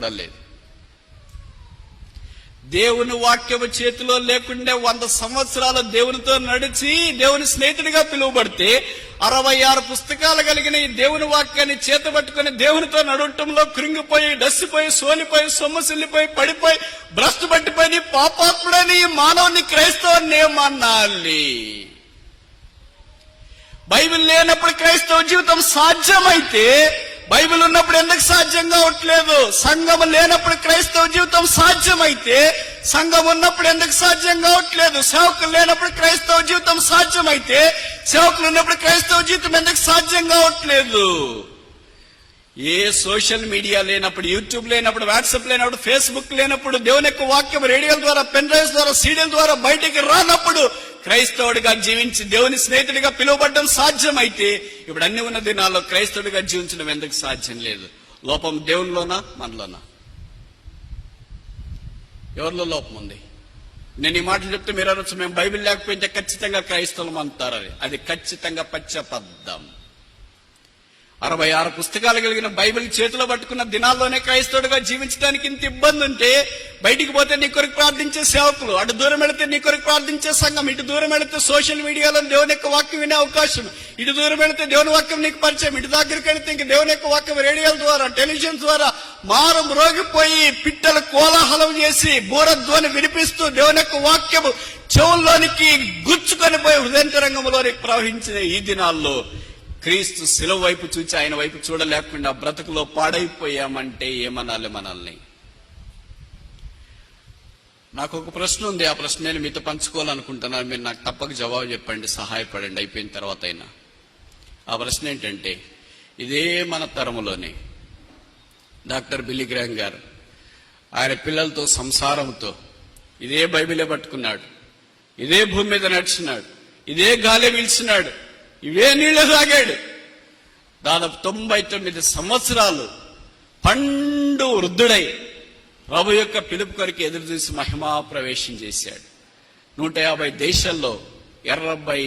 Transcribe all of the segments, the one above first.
లేదు దేవుని వాక్యము చేతిలో లేకుండా వంద సంవత్సరాల దేవునితో నడిచి దేవుని స్నేహితుడిగా పిలువబడితే అరవై ఆరు పుస్తకాలు కలిగిన ఈ దేవుని వాక్యాన్ని చేత పట్టుకుని దేవునితో నడవటంలో కృంగిపోయి డస్సిపోయి సోలిపోయి సొమ్మసిల్లిపోయి పడిపోయి భ్రష్టు పట్టిపోయి పాపాత్ముడని మానవుని క్రైస్తవాన్ని ఏమనాలి బైబిల్ లేనప్పుడు క్రైస్తవ జీవితం సాధ్యమైతే బైబిల్ ఉన్నప్పుడు ఎందుకు సాధ్యం కావట్లేదు? సంఘం లేనప్పుడు క్రైస్తవ జీవితం సాధ్యమైతే సంఘం ఉన్నప్పుడు ఎందుకు సాధ్యం కావట్లేదు? సేవకులు లేనప్పుడు క్రైస్తవ జీవితం సాధ్యమైతే సేవకులు ఉన్నప్పుడు క్రైస్తవ జీవితం ఎందుకు సాధ్యం కావట్లేదు? ఏ సోషల్ మీడియా లేనప్పుడు యూట్యూబ్ లేనప్పుడు వాట్సాప్ లేనప్పుడు ఫేస్బుక్ లేనప్పుడు దేవుని యొక్క వాక్యం రేడియోల ద్వారా పెన్ డ్రైవ్స్ ద్వారా సీడియల్ ద్వారా బయటికి రానప్పుడు క్రైస్తవుడిగా జీవించి దేవుని స్నేహితుడిగా పిలువబడడం సాధ్యమైతే ఇప్పుడు అన్ని ఉన్న దినాల్లో క్రైస్తవుడిగా జీవించడం ఎందుకు సాధ్యం లేదు? లోపం దేవునిలోనా? మనలోనా? ఎవరిలో లోపం ఉంది? నేను ఈ మాటలు చెప్తే మీరు అనొచ్చు మేము బైబిల్ లేకపోతే ఖచ్చితంగా క్రైస్తవులం అంటారు అది. అది ఖచ్చితంగా పచ్చబద్ధం అరవై ఆరు పుస్తకాలు కలిగిన బైబిల్ చేతిలో పట్టుకున్న దినాల్లోనే క్రైస్తవుడిగా జీవించడానికి ఇంత ఇబ్బంది ఉంటే బయటికి పోతే నీ కొరకు ప్రార్థించే సేవకులు అటు దూరం వెళితే నీ కొరకు ప్రార్థించే సంఘం ఇటు దూరం వెళితే సోషల్ మీడియాలో దేవుని యొక్క వాక్యం వినే అవకాశం ఇటు దూరం వెళితే దేవుని వాక్యం నీకు పరిచయం ఇటు దగ్గరికి వెళితే ఇంక దేవుని యొక్క వాక్యం రేడియోల ద్వారా టెలివిజన్ ద్వారా మారం రోగిపోయి పిట్టలు కోలాహలం చేసి బూరధ్వని వినిపిస్తూ దేవుని యొక్క వాక్యము చెవుల్లోనికి గుచ్చుకొని పోయి హృదయంతరంగంలోనికి ప్రవహించిన ఈ దినాల్లో క్రీస్తు సెలవు వైపు చూచి ఆయన వైపు చూడలేకుండా బ్రతుకులో పాడైపోయామంటే ఏమనాలి మనల్ని? నాకు ఒక ప్రశ్న ఉంది. ఆ ప్రశ్న నేను మీతో పంచుకోవాలనుకుంటున్నాను. మీరు నాకు తప్పక జవాబు చెప్పండి. సహాయపడండి. అయిపోయిన తర్వాత అయినా. ఆ ప్రశ్న ఏంటంటే ఇదే మన తరములోనే డాక్టర్ బిల్లిగ్రామ్ గారు ఆయన పిల్లలతో సంసారంతో ఇదే బైబిలే పట్టుకున్నాడు. ఇదే భూమి మీద నడిచినాడు. ఇదే గాలి పిలిచినాడు ఇవే నీళ్ళు తాగాడు. దాదాపు తొంభై తొమ్మిది సంవత్సరాలు పండు వృద్ధుడై ప్రభు యొక్క పిలుపు కొరకు ఎదురు చూసి మహిమా ప్రవేశం చేశాడు. నూట యాభై దేశాల్లో ఎనభై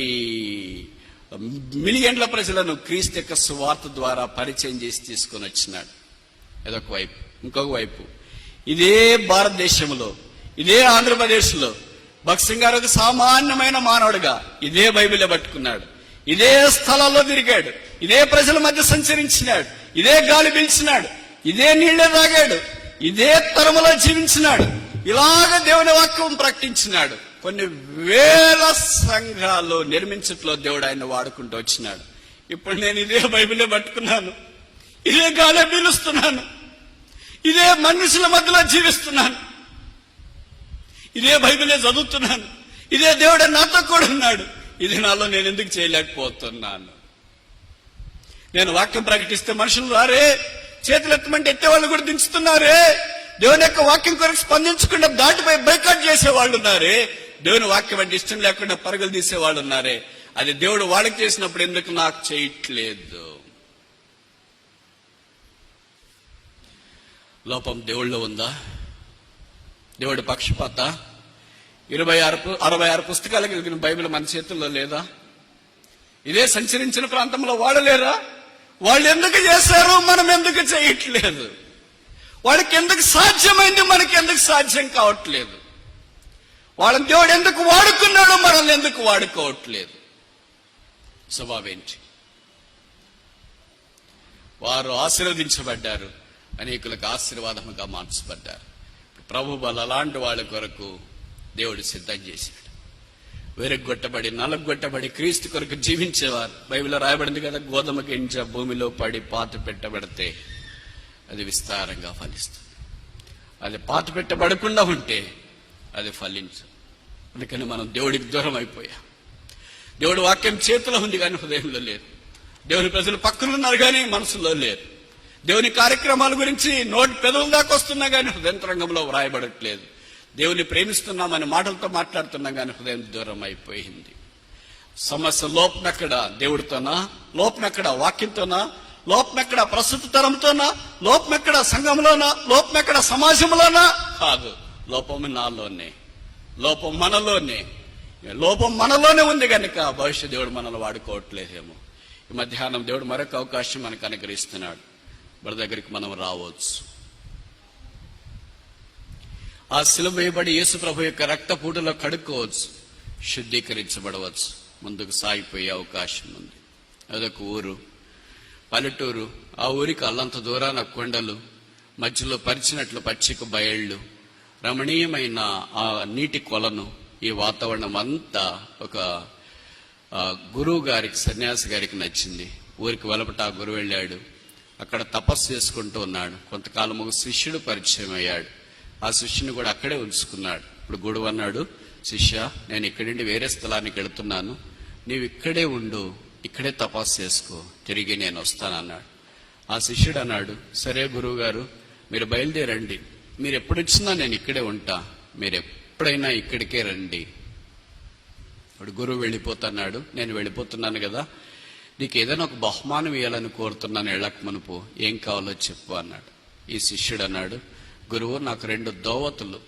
మిలియన్ల ప్రజలను క్రీస్తు యొక్క సువార్త ద్వారా పరిచయం చేసి తీసుకొని వచ్చినాడు. ఇదొక వైపు. ఇంకొక వైపు. ఇదే భారతదేశంలో ఇదే ఆంధ్రప్రదేశ్లో భక్సింగ్ గారు ఒక సామాన్యమైన మానవుడిగా ఇదే బైబిల్ పట్టుకున్నాడు. ఇదే స్థలాల్లో తిరిగాడు. ఇదే ప్రజల మధ్య సంచరించినాడు. ఇదే గాలి పీల్చినాడు. ఇదే నీళ్ళే తాగాడు. ఇదే తరములో జీవించినాడు. ఇలాగ దేవుని వాక్యం ప్రకటించినాడు. కొన్ని వేల సంఘాలు నిర్మించట్లో దేవుడు ఆయన వాడుకుంటూ వచ్చినాడు. ఇప్పుడు నేను ఇదే బైబిలే పట్టుకున్నాను. ఇదే గాలి పీలుస్తున్నాను. ఇదే మనుషుల మధ్యలో జీవిస్తున్నాను. ఇదే బైబిలే చదువుతున్నాను. ఇదే దేవుడు నాతో కూడా ఉన్నాడు. ఇది నాలో నేను ఎందుకు చేయలేకపోతున్నాను? నేను వాక్యం ప్రకటిస్తే మనుషులు రారే చేతులు ఎత్తమంటే ఎత్తే వాళ్ళు కూడా దించుతున్నారే. దేవుని యొక్క వాక్యం కొరకు స్పందించకుండా దాటిపై బైకాట్ చేసే వాళ్ళు ఉన్నారే. దేవుని వాక్యం అంటే ఇష్టం లేకుండా పరుగులు తీసే వాళ్ళు ఉన్నారే. అది దేవుడు వాళ్ళకి చేసినప్పుడు ఎందుకు నాకు చేయట్లేదు? లోపం దేవుళ్ళో ఉందా? దేవుడు పక్షపాత? ఇరవై ఆరు అరవై ఆరు పుస్తకాలు కలిగిన బైబిల్ మన చేతుల్లో లేదా? ఇదే సంచరించిన ప్రాంతంలో వాడలేరా వాళ్ళు ఎందుకు చేశారు? మనం ఎందుకు చేయట్లేదు? వాళ్ళకి ఎందుకు సాధ్యమైంది? మనకి ఎందుకు సాధ్యం కావట్లేదు? వాళ్ళని దేవుడు ఎందుకు వాడుకున్నాడో మనల్ని ఎందుకు వాడుకోవట్లేదు? స్వభావేంటి వారు ఆశీర్వదించబడ్డారు. అనేకులకు ఆశీర్వాదముగా మార్చబడ్డారు. ప్రభు బల అలాంటి వాళ్ళ కొరకు దేవుడు సిద్ధం చేశాడు. వెరగొట్టబడి నలగొట్టబడి క్రీస్తు కొరకు జీవించేవారు. బైబిల్లో రాయబడింది కదా గోధుమ గింజ భూమిలో పడి పాత పెట్టబడితే అది విస్తారంగా ఫలిస్తుంది. అది పాత పెట్టబడకుండా ఉంటే అది ఫలించు అందుకని మనం దేవుడికి దూరం అయిపోయాం. దేవుడు వాక్యం చేతిలో ఉంది కానీ హృదయంలో లేదు. దేవుని ప్రజలు పక్కన ఉన్నారు కానీ మనసులో లేరు దేవుని కార్యక్రమాల గురించి నోటి పెదవుల దాకా వస్తున్నా కానీ హృదయంతరంగంలో వ్రాయబడట్లేదు. దేవుని ప్రేమిస్తున్నామని మాటలతో మాట్లాడుతున్నా కానీ హృదయం దూరం అయిపోయింది. సమస్య లోపమెక్కడ దేవుడితోనా? లోపమెక్కడ వాక్యంతోనా? లోపమెక్కడ ప్రస్తుత తరంతోనా? లోపమెక్కడ సంఘంలోనా? లోపమెక్కడ సమాజంలోనా? కాదు. లోపం నాలోనే. లోపం మనలోనే. లోపం మనలోనే ఉంది కనుక భవిష్య దేవుడు మనల్ని వాడుకోవట్లేదేమో. ఈ మధ్యాహ్నం దేవుడు మరొక అవకాశం మనకు అనుగ్రహిస్తున్నాడు. మన దగ్గరికి మనం రావచ్చు. ఆ శిలువ వేయబడి యేసు ప్రభు యొక్క రక్త పూటలో కడుక్కోవచ్చు శుద్ధీకరించబడవచ్చు. ముందుకు సాగిపోయే అవకాశం ఉంది. అదొక ఊరు పల్లెటూరు ఆ ఊరికి అల్లంత దూరాన కొండలు మధ్యలో పరిచినట్లు పచ్చిక బయళ్ళు రమణీయమైన ఆ నీటి కొలను ఈ వాతావరణం అంతా ఒక గురువు గారికి సన్యాసి గారికి నచ్చింది. ఊరికి వెలపట ఆ గురువు వెళ్ళాడు. అక్కడ తపస్సు చేసుకుంటూ ఉన్నాడు. కొంతకాలం ఒక శిష్యుడు పరిచయం అయ్యాడు. ఆ శిష్యుని కూడా అక్కడే ఉంచుకున్నాడు. ఇప్పుడు గుడు అన్నాడు శిష్య నేను ఇక్కడి నుండి వేరే స్థలానికి వెళుతున్నాను. నీవు ఇక్కడే ఉండు ఇక్కడే తపాసు చేసుకో. తిరిగి నేను వస్తానన్నాడు ఆ శిష్యుడు అన్నాడు సరే గురువు గారు మీరు బయలుదేరండి. మీరు ఎప్పుడు వచ్చినా నేను ఇక్కడే ఉంటా. మీరు ఎప్పుడైనా ఇక్కడికే రండి. ఇప్పుడు గురువు వెళ్ళిపోతున్నాడు. నేను వెళ్ళిపోతున్నాను కదా. నీకు ఏదైనా ఒక బహుమానం ఇవ్వాలని కోరుతున్నాను. వెళ్ళక మునుపు ఏం కావాలో చెప్పు అన్నాడు. ఈ శిష్యుడు అన్నాడు గురువు నాకు రెండు దోవతులు.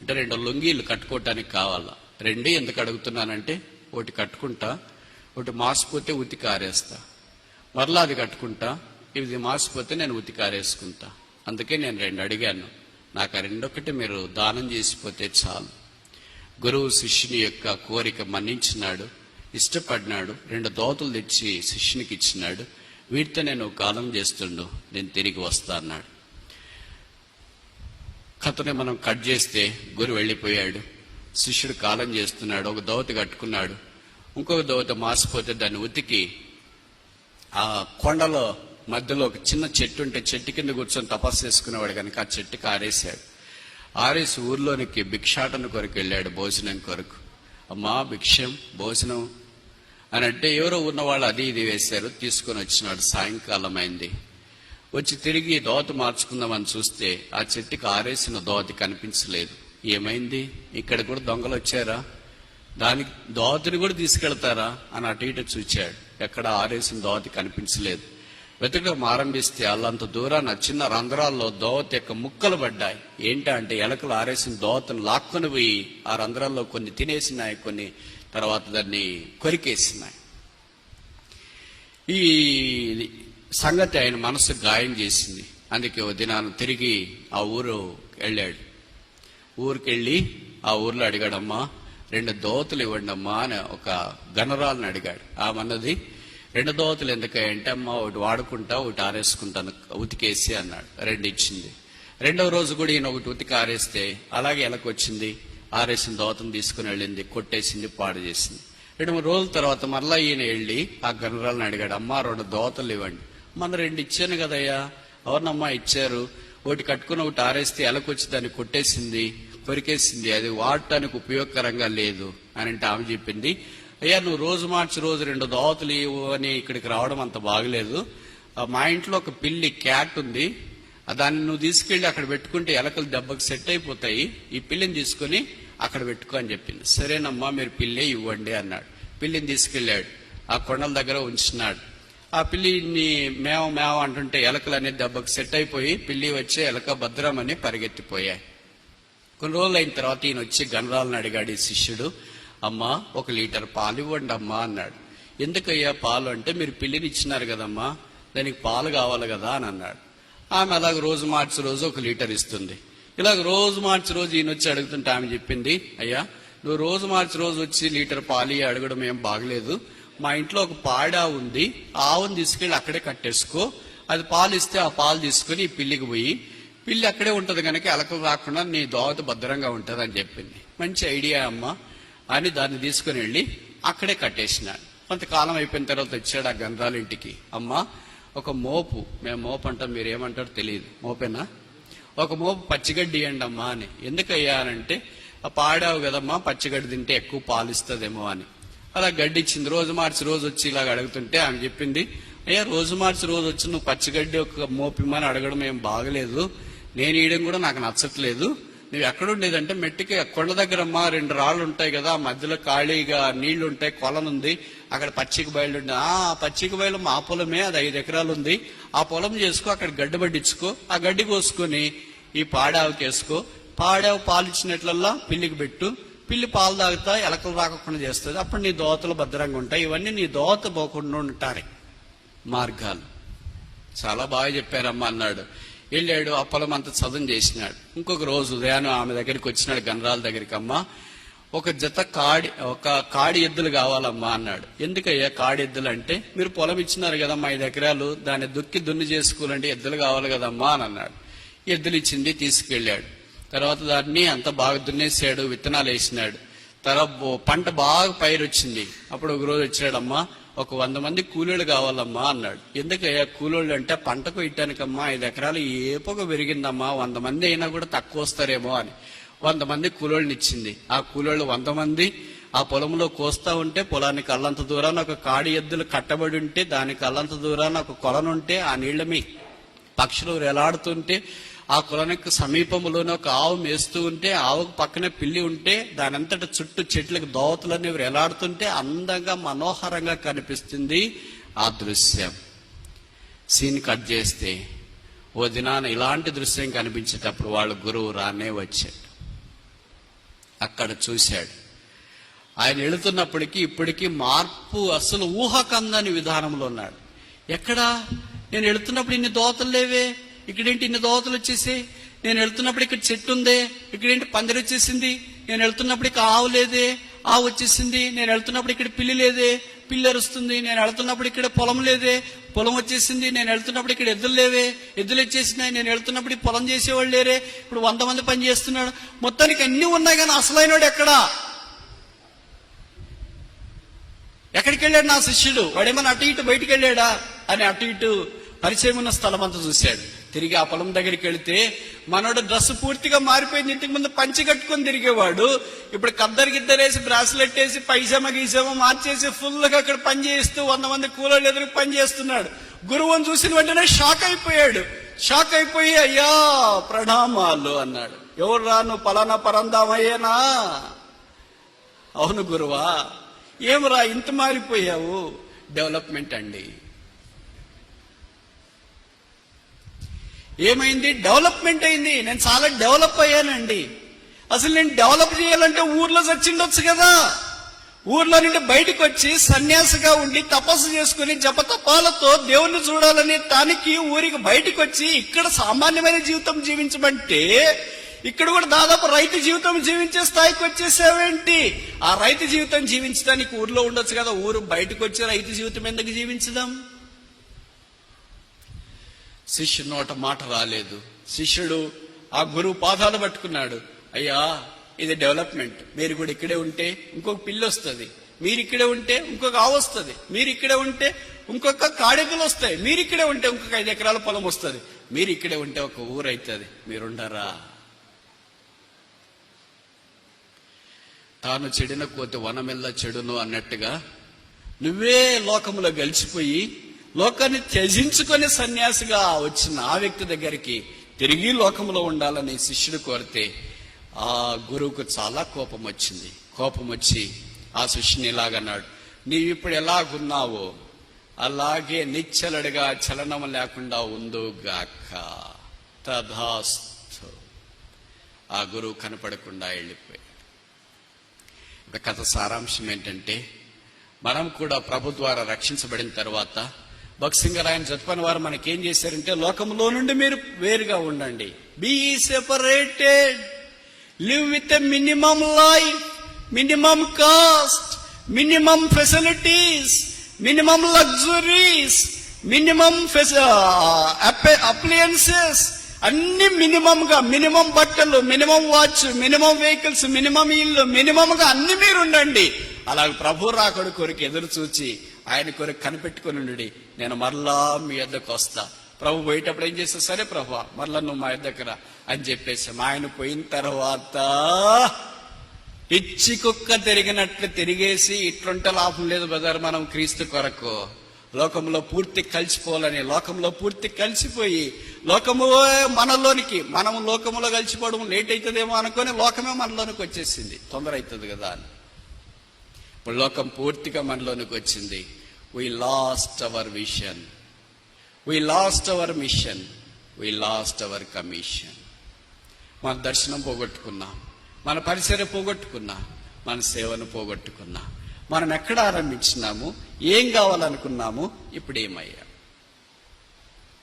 అంటే రెండు లుంగీలు కట్టుకోవటానికి కావాలా? రెండే ఎందుకు అడుగుతున్నానంటే ఒకటి కట్టుకుంటా ఒకటి మాసిపోతే ఉతి ఆరేస్తా మరలా అది కట్టుకుంటా ఇది మాసిపోతే నేను ఉతి ఆరేసుకుంటా అందుకే నేను రెండు అడిగాను. నాకు ఆ రెండొకటి మీరు దానం చేసిపోతే చాలు. గురువు శిష్యుని యొక్క కోరిక మన్నించినాడు ఇష్టపడినాడు రెండు దోతలు తెచ్చి శిష్యునికి ఇచ్చినాడు. వీటితో నేను కాలం చేస్తుండు నేను తిరిగి వస్తా అన్నాడు. కథని మనం కట్ చేస్తే గురు వెళ్ళిపోయాడు. శిష్యుడు కాలం చేస్తున్నాడు ఒక దోవత కట్టుకున్నాడు. ఇంకొక దోవత మాసిపోతే దాన్ని ఉతికి ఆ కొండలో మధ్యలో ఒక చిన్న చెట్టు ఉంటే చెట్టు కింద కూర్చొని తపస్సు చేసుకునేవాడు కనుక ఆ చెట్టుకి ఆరేశాడు. ఆరేసి ఊర్లోనికి భిక్షాటన కొరకు వెళ్ళాడు భోజనం కొరకు. అమ్మా భిక్షం భోజనం అని అంటే ఎవరో ఉన్నవాళ్ళు అది ఇది వేశారు తీసుకొని వచ్చినాడు. సాయంకాలం అయింది. వచ్చి తిరిగి దోత మార్చుకుందామని చూస్తే ఆ చెట్టుకి ఆరేసిన దోత కనిపించలేదు. ఏమైంది? ఇక్కడ కూడా దొంగలు వచ్చారా? దానికి దోతని కూడా తీసుకెళ్తారా? అని అటు ఇటు చూచాడు. ఎక్కడ ఆరేసిన దోత కనిపించలేదు. వెతకడం ఆరంభిస్తే అల్లంత దూరాన చిన్న రంధ్రాల్లో దోవత యొక్క ముక్కలు పడ్డాయి. ఏంటంటే ఎలకలు ఆరేసిన దోవతను లాక్కొని పోయి ఆ రంధ్రాల్లో కొన్ని తినేసినాయి కొన్ని తర్వాత దాన్ని కొరికేసినాయి. ఈ సంగతి ఆయన మనసు గాయం చేసింది. అందుకే ఓ దినాన్ని తిరిగి ఆ ఊరు వెళ్ళాడు. ఊరికెళ్ళి ఆ ఊర్లో అడిగాడమ్మా రెండు దోతలు ఇవ్వండి అమ్మా అని ఒక గణరాలను అడిగాడు. ఆమన్నది రెండు దోతలు ఎందుకంటే అమ్మా ఒకటి వాడుకుంటా ఒకటి ఆరేసుకుంటాను ఉతికేసి అన్నాడు. రెండు ఇచ్చింది. రెండవ రోజు కూడా ఈయన ఒకటి ఉతికి ఆరేస్తే అలాగే ఎలకొచ్చింది ఆరేసిన దోతను తీసుకుని వెళ్ళింది కొట్టేసింది పాడు చేసింది. రెండు మూడు రోజుల తర్వాత మరలా ఈయన వెళ్ళి ఆ గణరాలను అడిగాడు అమ్మా రెండు దోతలు ఇవ్వండి. మన రెండు ఇచ్చాను కదయ్యా. అవునమ్మా ఇచ్చారు? ఒకటి కట్టుకుని ఒకటి ఆరేస్తే ఎలకొచ్చి దాన్ని కొట్టేసింది కొరికేసింది. అది వాడటానికి ఉపయోగకరంగా లేదు అని అంటే ఆమె చెప్పింది. అయ్యా నువ్వు రోజు మార్చి రోజు రెండు దోవతులు ఇవ్వు అని ఇక్కడికి రావడం అంత బాగలేదు. మా ఇంట్లో ఒక పిల్లి క్యాట్ ఉంది. దాన్ని నువ్వు తీసుకెళ్ళి అక్కడ పెట్టుకుంటే ఎలకలు దెబ్బకు సెట్ అయిపోతాయి. ఈ పిల్లిని తీసుకొని అక్కడ పెట్టుకో అని చెప్పింది. సరేనమ్మా మీరు పిల్లే ఇవ్వండి అన్నాడు. పిల్లిని తీసుకెళ్ళాడు. ఆ కొండల దగ్గర ఉంచినాడు. ఆ పిల్లిని మేవ మేవ అంటుంటే ఎలకలనే దెబ్బకు సెట్ అయిపోయి పిల్లి వచ్చి ఎలక భద్రమని పరిగెత్తిపోయాయి కొన్ని రోజులు అయిన తర్వాత ఈయన వచ్చి గణరాలను అడిగాడు ఈ శిష్యుడు అమ్మా ఒక లీటర్ పాలు ఇవ్వండి అమ్మా అన్నాడు. ఎందుకయ్యా పాలు? అంటే మీరు పిల్లిని ఇచ్చినారు కదమ్మా దానికి పాలు కావాలి కదా అని అన్నాడు. ఆమె అలాగ రోజు మార్చి రోజు ఒక లీటర్ ఇస్తుంది. ఇలాగ రోజు మార్చి రోజు ఈయన వచ్చి అడుగుతుంటే ఆమె చెప్పింది అయ్యా నువ్వు రోజు మార్చి రోజు వచ్చి లీటర్ పాలు అడగడం ఏం బాగలేదు. మా ఇంట్లో ఒక పాడా ఉంది. ఆవును తీసుకెళ్ళి అక్కడే కట్టేసుకో. అది పాలు ఇస్తే ఆ పాలు తీసుకుని పిల్లికి పోయి పిల్లి అక్కడే ఉంటుంది కనుక ఎలక రాకుండా నీ దోవత భద్రంగా ఉంటుంది అని చెప్పింది. మంచి ఐడియా అమ్మ అని దాన్ని తీసుకుని వెళ్ళి అక్కడే కట్టేసినాడు కొంతకాలం అయిపోయిన తర్వాత వచ్చాడు ఆ గంధాల ఇంటికి. అమ్మా ఒక మోపు మేము మోపు అంటాం మీరు ఏమంటారో తెలియదు. మోపేనా? ఒక మోపు పచ్చిగడ్డి ఇవ్వండి అమ్మా అని. ఎందుకు అయ్యానంటే "ఆ పాడావు కదమ్మా పచ్చిగడ్డి తింటే ఎక్కువ పాలు ఇస్తుందేమో అని. అలా గడ్డి ఇచ్చింది రోజు మార్చి రోజు వచ్చి ఇలాగ అడుగుతుంటే ఆమె చెప్పింది అయ్యా రోజు మార్చి రోజు వచ్చి నువ్వు పచ్చిగడ్డి ఒక మోపిమ్మని అడగడం ఏం బాగలేదు. నేను ఇయడం కూడా నాకు నచ్చట్లేదు. నువ్వు ఎక్కడుండేదంటే మెట్టికి కొండ దగ్గర అమ్మా రెండు రాళ్ళు ఉంటాయి కదా మధ్యలో ఖాళీగా నీళ్ళు ఉంటాయి కొలనుంది అక్కడ పచ్చిక బయలు ఆ పచ్చిక బయలు మా పొలమే అది ఐదు ఎకరాలు ఉంది. ఆ పొలం చేసుకో అక్కడ గడ్డి పట్టించుకో ఆ గడ్డి కోసుకొని ఈ పాడావుకేసుకో పాడావు పాలు ఇచ్చినట్లల్లా పిల్లికి పెట్టు. పిల్లి పాలు తాగుతా ఎలకలు రాకుండా చేస్తుంది. అప్పుడు నీ దోతలు భద్రంగా ఉంటాయి. ఇవన్నీ నీ దోత పోకుండా ఉంటారు మార్గాలు. చాలా బాగా చెప్పారమ్మా అన్నాడు. వెళ్ళాడు ఆ పొలం అంతా చదువు చేసినాడు. ఇంకొక రోజు ఉదయాన్నే ఆమె దగ్గరికి వచ్చినాడు గనరాల దగ్గరికి అమ్మ ఒక జత కాడి ఒక కాడి ఎద్దులు కావాలమ్మా అన్నాడు. ఎందుకయ్యా కాడి ఎద్దులు అంటే మీరు పొలం ఇచ్చినారు కదమ్మా ఐదు ఎకరాలు దాన్ని దుక్కి దున్ని చేసుకోవాలంటే ఎద్దులు కావాలి కదమ్మా అని అన్నాడు. ఎద్దులు ఇచ్చింది తీసుకెళ్ళాడు. తర్వాత దాన్ని అంత బాగా దున్నేసాడు విత్తనాలు వేసినాడు. తర్వాత పంట బాగా పైరు వచ్చింది అప్పుడు ఒక రోజు వచ్చాడమ్మా ఒక వంద మంది కూలీలు కావాలమ్మా అన్నాడు. ఎందుకయ్యా కూలీళ్ళు అంటే పంటకు కొయ్యటానికమ్మా ఐదు ఎకరాలు ఏపొక పెరిగిందమ్మా వంద మంది అయినా కూడా తక్కువ వస్తారేమో అని. వంద మంది కూలోళ్ళని ఇచ్చింది. ఆ కూలోళ్ళు వంద మంది ఆ పొలంలో కోస్తా ఉంటే పొలానికి అల్లంత దూరాన ఒక కాడి ఎద్దులు కట్టబడి ఉంటే దానికి అల్లంత దూరాన ఒక కొలనుంటే ఆ నీళ్ళ మీ పక్షులు వేలాడుతుంటే ఆ కులానికి సమీపంలోనే ఒక ఆవు మేస్తూ ఉంటే ఆవుకు పక్కనే పిల్లి ఉంటే దానంతట చుట్టూ చెట్లకు దోవతలన్నీ వేలాడుతుంటే అందంగా మనోహరంగా కనిపిస్తుంది ఆ దృశ్యం. సీన్ కట్ చేస్తే ఓ దినాన ఇలాంటి దృశ్యం కనిపించేటప్పుడు వాళ్ళ గురువు రానే వచ్చాడు. అక్కడ చూశాడు. ఆయన వెళుతున్నప్పటికీ ఇప్పటికీ మార్పు అసలు ఊహకందని విధానంలో ఉన్నాడు. ఎక్కడా? నేను వెళుతున్నప్పుడు ఇన్ని దోతలు లేవే? ఇక్కడేంటి ఇన్ని దోతలు వచ్చేసి? నేను వెళ్తున్నప్పుడు ఇక్కడ చెట్టు ఉందే. ఇక్కడేంటి పందిరి వచ్చేసింది? నేను వెళ్తున్నప్పుడు ఇక్కడ ఆవు లేదే. ఆవు వచ్చేసింది. నేను వెళ్తున్నప్పుడు ఇక్కడ పిల్లి లేదే. పిల్లి అరుస్తుంది. నేను వెళ్తున్నప్పుడు ఇక్కడ పొలం లేదే. పొలం వచ్చేసింది. నేను వెళ్తున్నప్పుడు ఇక్కడ ఎద్దులు లేవే. ఎద్దులు వచ్చేసినాయి. నేను వెళ్తున్నప్పుడు పొలం చేసేవాళ్ళు లేరే. ఇప్పుడు వంద మంది పని చేస్తున్నాడు మొత్తానికి అన్ని ఉన్నాయి కానీ అసలైనోడు ఎక్కడా? ఎక్కడికి వెళ్ళాడు నా శిష్యుడు? వాడేమన్నా అటు ఇటు బయటికి వెళ్ళాడా? అని అటు ఇటు పరిచయం ఉన్న స్థలం అంతా చూశాడు. తిరిగి ఆ పొలం దగ్గరికి వెళితే మనోడు డ్రెస్ పూర్తిగా మారిపోయింది. ఇంటికి ముందు పంచి కట్టుకొని తిరిగేవాడు. ఇప్పుడు కద్దరు గిద్దరేసి బ్రాస్లెట్ వేసి పైజామా గీజామా మార్చేసి ఫుల్గా అక్కడ పని చేస్తూ వంద మంది కూలర్లు ఎదురు పని చేస్తున్నాడు. గురువుని చూసిన వెంటనే షాక్ అయిపోయాడు. షాక్ అయిపోయి అయ్యా ప్రణామాలు అన్నాడు. ఎవరు రా నువ్వు? పలానా పరందామయ్యేనా? అవును గురువా. ఏమరా ఇంత మారిపోయావు. డెవలప్మెంట్ అండి. ఏమైంది? డెవలప్మెంట్ అయింది. నేను చాలా డెవలప్ అయ్యానండి. అసలు నేను డెవలప్ చేయాలంటే ఊర్లో చచ్చిండొచ్చు కదా. ఊర్లో నుండి బయటకు వచ్చి సన్యాసిగా ఉండి తపస్సు చేసుకుని జపతపాలతో దేవుణ్ణి చూడాలనే దానికి ఊరికి బయటకు వచ్చి ఇక్కడ సామాన్యమైన జీవితం జీవించమంటే ఇక్కడ కూడా దాదాపు రైతు జీవితం జీవించే స్థాయికి వచ్చేసావేంటి? ఆ రైతు జీవితం జీవించడానికి ఊర్లో ఉండొచ్చు కదా. ఊరు బయటకు వచ్చి రైతు జీవితం ఎందుకు జీవించదాం శిష్యుడు నోట మాట రాలేదు. శిష్యుడు ఆ గురువు పాదాలు పట్టుకున్నాడు. అయ్యా ఇది డెవలప్మెంట్. మీరు కూడా ఇక్కడే ఉంటే ఇంకొక పిల్లి వస్తుంది. మీరు ఇక్కడే ఉంటే ఇంకొక ఆవు వస్తుంది. మీరు ఇక్కడే ఉంటే ఇంకొక కాడెకలు వస్తాయి. మీరు ఇక్కడే ఉంటే ఇంకొక ఐదు ఎకరాల పొలం వస్తుంది. మీరు ఇక్కడే ఉంటే ఒక ఊరు అవుతుంది మీరుండరా తాను చెడిన కోతి వనమెల్ల చెడును అన్నట్టుగా నువ్వే లోకములో గెలిచిపోయి లోకాన్ని త్యజించుకొని సన్యాసిగా వచ్చిన ఆ వ్యక్తి దగ్గరికి తిరిగి లోకంలో ఉండాలని శిష్యుడు కోరితే ఆ గురువుకు చాలా కోపం వచ్చింది. కోపం వచ్చి ఆ శిష్యుని ఇలాగన్నాడు నీవు ఇప్పుడు ఎలాగున్నావో అలాగే నిచ్చలడిగా చలనం లేకుండా ఉందో గాక. తథాస్తు ఆ గురువు కనపడకుండా వెళ్ళిపోయాడు. ఇప్పుడు కథ సారాంశం ఏంటంటే మనం కూడా ప్రభు ద్వారా రక్షించబడిన తర్వాత భక్సింగర్ ఆయన జతపని వారు మనకేం చేశారంటే లోకంలో నుండి మీరు వేరుగా ఉండండి. Be separated live with a minimum life minimum cost minimum facilities minimum luxuries minimum appliances అన్ని మినిమం గా మినిమం బట్టలు minimum watch minimum vehicles minimum ఇల్లు మినిమం గా అన్ని మీరు ఉండండి. అలాగే ప్రభు రాకడు కొరకు ఎదురు చూచి ఆయన కొరకు కనిపెట్టుకుని ఉండు నేను మరలా మీ యొద్దకు వస్తా. ప్రభు పోయేటప్పుడు ఏం చేస్తా సరే ప్రభు మరలా నువ్వు మా దగ్గర అని చెప్పేసి ఆయన పోయిన తర్వాత పిచ్చి కుక్క తిరిగినట్లు తిరిగేసి ఇట్లుంటే లాభం లేదు బజారు మనం క్రీస్తు కొరకు. లోకంలో పూర్తి కలిసిపోవాలని లోకంలో పూర్తి కలిసిపోయి లోకము మనలోనికి మనం లోకములో కలిసిపోవడం లేట్ అవుతుందేమో అనుకొని లోకమే మనలోనికి వచ్చేసింది. తొందర అవుతుంది కదా అని. లోకం పూర్తిగా మనలోనికి వచ్చింది. We lost our vision we lost our mission we lost our commission మన దర్శనం పోగొట్టుకున్నాం. మన పరిసరం పోగొట్టుకున్నాం. మన సేవను పోగొట్టుకున్నాం. మనం ఎక్కడ ఆరంభించినాము? ఏం కావాలనుకున్నాము? ఇప్పుడు ఏమయ్యా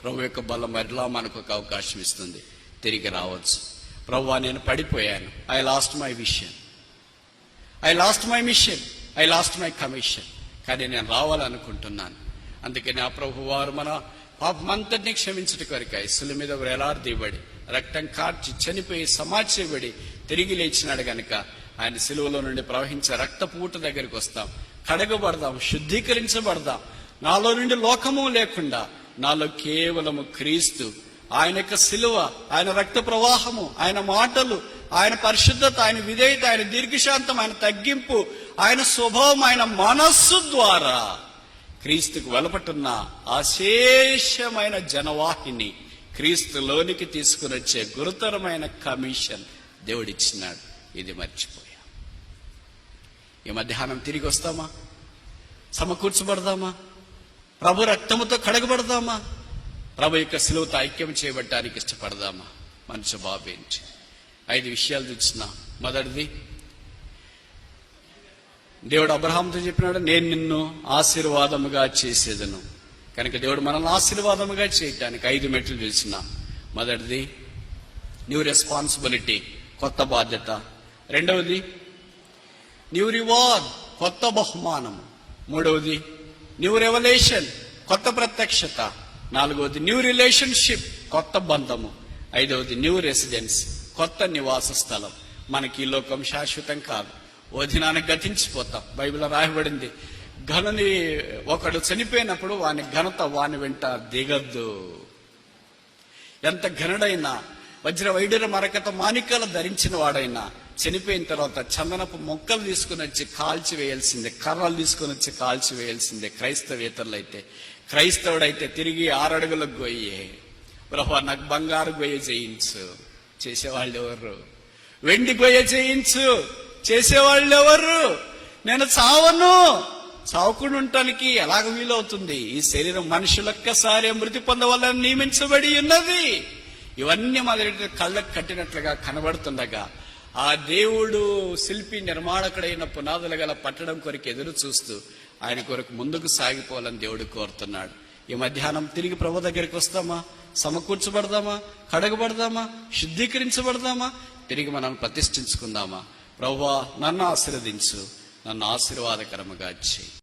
ప్రభు యొక్క బలం మరలా మనకు ఒక అవకాశం ఇస్తుంది. తిరిగి రావచ్చు. ప్రభు నేను పడిపోయాను. I lost my vision I lost my mission I lost my commission కానీ నేను రావాలనుకుంటున్నాను. అందుకని ఆ ప్రభు వారు మన పాపమంతటిని క్షమించట కొరక ఇసుల మీద వేలాడదీయబడి రక్తం కార్చి చనిపోయి సమాచేయబడి తిరిగి లేచినాడు గనక ఆయన సిలువలో నుండి ప్రవహించే రక్తపూట దగ్గరికి వస్తాం. కడగబడదాం శుద్ధీకరించబడదాం. నాలో నుండి లోకము లేకుండా నాలో కేవలము క్రీస్తు. ఆయన యొక్క సిలువ ఆయన రక్త ప్రవాహము ఆయన మాటలు ఆయన పరిశుద్ధత ఆయన విధేయత ఆయన దీర్ఘశాంతం ఆయన తగ్గింపు ఆయన స్వభావం ఆయన మనస్సు ద్వారా క్రీస్తుకు వెలపట్టున్న అశేషమైన జనవాహిని క్రీస్తులోనికి తీసుకుని వచ్చే గురుతరమైన కమిషన్ దేవుడిచ్చినాడు. ఇది మర్చిపోయా. ఈ మధ్యాహ్నం తిరిగి వస్తామా? సమకూర్చబడదామా? ప్రభు రక్తముతో కడగబడదామా? ప్రభు యొక్క సులువుతో ఐక్యం చేయబడటానికి ఇష్టపడదామా? మనసు బాబేంచి. ఐదు విషయాలు తెచ్చినా మొదటిది దేవుడు అబ్రహాంతో చెప్పినాడు నేను నిన్ను ఆశీర్వాదముగా చేసేదను. కనుక దేవుడు మనల్ని ఆశీర్వాదముగా చేయటానికి ఐదు మెట్లు తెలిసిన మొదటిది న్యూ రెస్పాన్సిబిలిటీ కొత్త బాధ్యత. రెండవది న్యూ రివార్డ్ కొత్త బహుమానం మూడవది న్యూ రెవల్యూషన్ కొత్త ప్రత్యక్షత. నాలుగవది న్యూ రిలేషన్షిప్ కొత్త బంధము. ఐదవది న్యూ రెసిడెన్స్ కొత్త నివాస స్థలం మనకి ఈ లోకం శాశ్వతం కాదు. ఓ దినానికి గతించిపోతాం. బైబిల్ రాయబడింది ఘనని ఒకడు చనిపోయినప్పుడు వాని ఘనత వాని వెంట దిగద్దు. ఎంత ఘనుడైనా వజ్ర వైడూర మరకత మాణిక్యాలు ధరించిన వాడైనా చనిపోయిన తర్వాత చందనపు మొక్కలు తీసుకుని వచ్చి కాల్చి వేయాల్సిందే కర్రలు తీసుకుని వచ్చి కాల్చి వేయాల్సిందే క్రైస్తవేతరులు అయితే క్రైస్తవుడైతే తిరిగి ఆరడుగులకు గొయ్యే. ప్రభా నాకు బంగారు గొయ్య చేయించు. చేసేవాళ్ళు ఎవరు? వెండి గొయ్య చేయించు. చేసేవాళ్ళు ఎవరు నేను చావను. చావకుండా ఉండటానికి ఎలాగ వీలవుతుంది? ఈ శరీరం మనుషులొక్కసారి మృతి పొందవాలని నియమించబడి ఉన్నది. ఇవన్నీ మొదటి కళ్ళకు కట్టినట్లుగా కనబడుతుండగా ఆ దేవుడు శిల్పి నిర్మాణకుడైన పునాదులు గల పట్టడం కొరకు ఎదురు చూస్తూ ఆయన కొరకు ముందుకు సాగిపోవాలని దేవుడు కోరుతున్నాడు. ఈ మధ్యాహ్నం తిరిగి ప్రభు దగ్గరికి వస్తామా? సమకూర్చబడదామా? కడగబడదామా? శుద్ధీకరించబడదామా? తిరిగి మనం ప్రతిష్ఠించుకుందామా? ప్రభువా నన్ను ఆశీర్వదించు. నన్ను ఆశీర్వాదకరముగా చేయి.